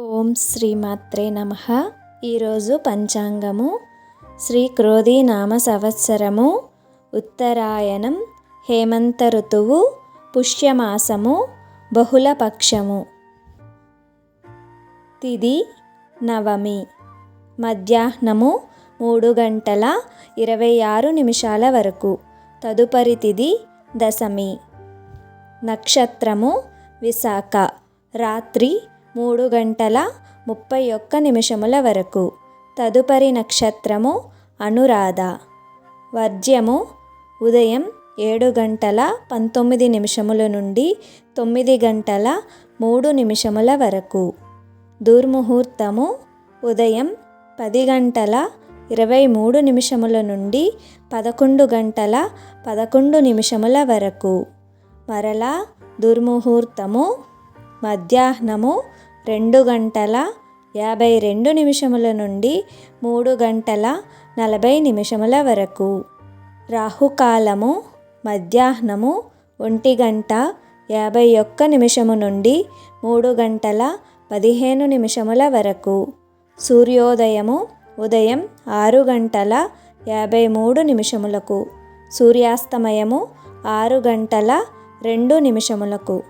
ఓం శ్రీమాత్రే నమ. ఈరోజు పంచాంగము శ్రీ క్రోధీ నామ సంవత్సరము ఉత్తరాయణం హేమంత ఋతువు పుష్యమాసము బహుళపక్షము. తిది నవమి. మధ్యాహ్నము మూడు గంటల ఇరవై ఆరు నిమిషాల వరకు. తదుపరి తిది దశమి. నక్షత్రము విశాఖ. రాత్రి మూడు గంటల ముప్పై ఒక్క నిమిషముల వరకు. తదుపరి నక్షత్రము అనురాధ. వర్జ్యము ఉదయం ఏడు గంటల పంతొమ్మిది నిమిషముల నుండి తొమ్మిది గంటల మూడు నిమిషముల వరకు. దుర్ముహూర్తము ఉదయం పది గంటల ఇరవై మూడు నిమిషముల నుండి పదకొండు గంటల పదకొండు నిమిషముల వరకు. మరలా దుర్ముహూర్తము మధ్యాహ్నము రెండు గంటల యాభై రెండు నిమిషముల నుండి మూడు గంటల నలభై నిమిషముల వరకు. రాహుకాలము మధ్యాహ్నము ఒంటి గంట యాభై ఒక్క నిమిషము నుండి మూడు గంటల పదిహేను నిమిషముల వరకు. సూర్యోదయము ఉదయం ఆరు గంటల యాభై మూడు నిమిషములకు. సూర్యాస్తమయము ఆరు గంటల రెండు నిమిషములకు.